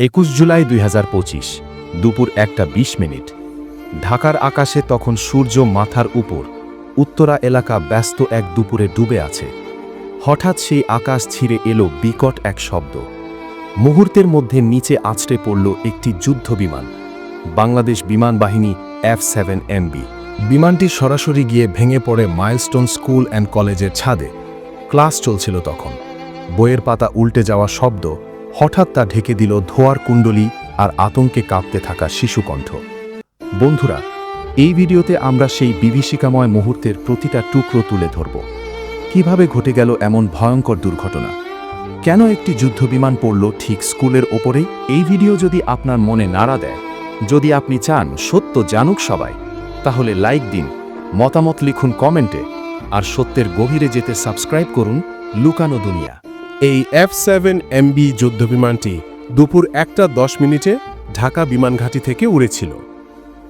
একুশ জুলাই দুই হাজার পঁচিশ, দুপুর একটা বিশ মিনিট। ঢাকার আকাশে তখন সূর্য মাথার উপর, উত্তরা এলাকা ব্যস্ত এক দুপুরে ডুবে আছে। হঠাৎ সেই আকাশ ছিঁড়ে এলো বিকট এক শব্দ। মুহূর্তের মধ্যে নিচে আছড়ে পড়ল একটি যুদ্ধ বিমান। বাংলাদেশ বিমান বাহিনী এফ সেভেন এমবি বিমানটি সরাসরি গিয়ে ভেঙে পড়ে মাইলস্টোন স্কুল অ্যান্ড কলেজের ছাদে। ক্লাস চলছিল তখন। বইয়ের পাতা উল্টে যাওয়া শব্দ হঠাৎ তা ঢেকে দিল ধোয়ার কুণ্ডলী আর আতঙ্কে কাঁপতে থাকা শিশুকণ্ঠ। বন্ধুরা, এই ভিডিওতে আমরা সেই বিভীষিকাময় মুহূর্তের প্রতিটা টুকরো তুলে ধরব। কীভাবে ঘটে গেল এমন ভয়ঙ্কর দুর্ঘটনা? কেন একটি যুদ্ধবিমান পড়ল ঠিক স্কুলের ওপরেই? এই ভিডিও যদি আপনার মনে নাড়া দেয়, যদি আপনি চান সত্য জানুক সবাই, তাহলে লাইক দিন, মতামত লিখুন কমেন্টে, আর সত্যের গভীরে যেতে সাবস্ক্রাইব করুন লুকানো দুনিয়া। এই এফ সেভেন এমবি যুদ্ধবিমানটি দুপুর একটা দশ মিনিটে ঢাকা বিমানঘাঁটি থেকে উড়েছিল।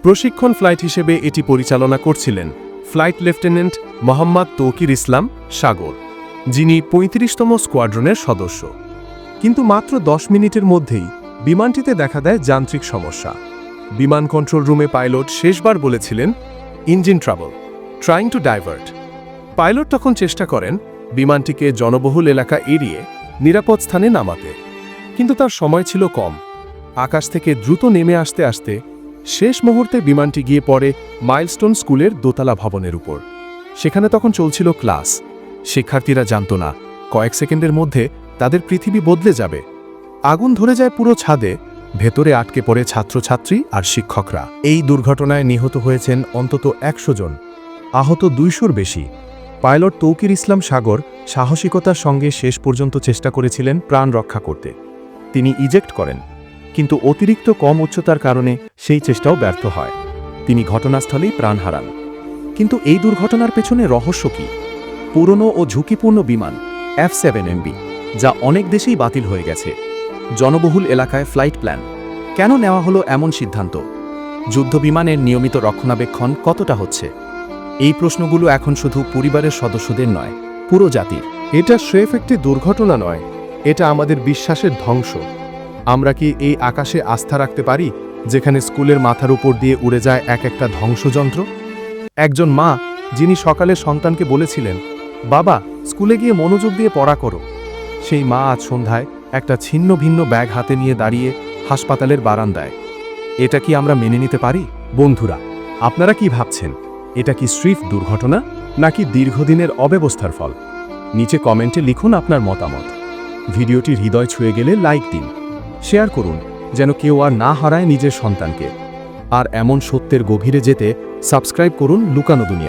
প্রশিক্ষণ ফ্লাইট হিসেবে এটি পরিচালনা করছিলেন ফ্লাইট লেফটেন্যান্ট মোহাম্মদ তৌকির ইসলাম সাগর, যিনি পঁয়ত্রিশতম স্কোয়াড্রনের সদস্য। কিন্তু মাত্র দশ মিনিটের মধ্যেই বিমানটিতে দেখা দেয় যান্ত্রিক সমস্যা। বিমান কন্ট্রোল রুমে পাইলট শেষবার বলেছিলেন, engine trouble trying to divert pilot তখন চেষ্টা করেন বিমানটিকে জনবহুল এলাকা এড়িয়ে নিরাপদ স্থানে নামাতে। কিন্তু তার সময় ছিল কম। আকাশ থেকে দ্রুত নেমে আসতে আসতে শেষ মুহূর্তে বিমানটি গিয়ে পড়ে মাইলস্টোন স্কুলের দোতলা ভবনের উপর। সেখানে তখন চলছিল ক্লাস। শিক্ষার্থীরা জানত না, কয়েক সেকেন্ডের মধ্যে তাদের পৃথিবী বদলে যাবে। আগুন ধরে যায় পুরো ছাদে, ভেতরে আটকে পড়ে ছাত্রছাত্রী আর শিক্ষকরা। এই দুর্ঘটনায় নিহত হয়েছেন অন্তত একশো জন। আহত দুইশোর বেশি। পাইলট তৌকির ইসলাম সাগর সাহসিকতার সঙ্গে শেষ পর্যন্ত চেষ্টা করেছিলেন প্রাণ রক্ষা করতে। তিনি ইজেক্ট করেন, কিন্তু অতিরিক্ত কম উচ্চতার কারণে সেই চেষ্টাও ব্যর্থ হয়। তিনি ঘটনাস্থলেই প্রাণ হারান। কিন্তু এই দুর্ঘটনার পেছনে রহস্য কি? পুরনো ও ঝুঁকিপূর্ণ বিমান এফ সেভেন এমবি যা অনেক দেশেই বাতিল হয়ে গেছে। জনবহুল এলাকায় ফ্লাইট প্ল্যান। কেন নেওয়া হলো এমন সিদ্ধান্ত? যুদ্ধ বিমানের নিয়মিত রক্ষণাবেক্ষণ কতটা হচ্ছে? এই প্রশ্নগুলো এখন শুধু পরিবারের সদস্যদের নয়, পুরো জাতির। এটা স্রেফ একটি দুর্ঘটনা নয়, এটা আমাদের বিশ্বাসের ধ্বংস। আমরা কি এই আকাশে আস্থা রাখতে পারি, যেখানে স্কুলের মাথার উপর দিয়ে উড়ে যায় এক একটা ধ্বংসযন্ত্র? একজন মা, যিনি সকালে সন্তানকে বলেছিলেন, বাবা, স্কুলে গিয়ে মনোযোগ দিয়ে পড়া করো। সেই মা আজ সন্ধ্যায় একটা ছিন্ন ভিন্ন ব্যাগ হাতে নিয়ে দাঁড়িয়ে হাসপাতালের বারান্দায়। এটা কি আমরা মেনে নিতে পারি? বন্ধুরা, আপনারা কি ভাবছেন? এটা কি সুইফ দুর্ঘটনা নাকি দীর্ঘদিনের অব্যবস্থার ফল? নিচে কমেন্টে লিখুন আপনার মতামত। ভিডিওটি হৃদয় ছুঁয়ে গেলে লাইক দিন। শেয়ার করুন, যেন কেউ আর না হারায় নিজের সন্তানকে। আর এমন সত্যের গভীরে যেতে সাবস্ক্রাইব করুন লুকানো দুনিয়া।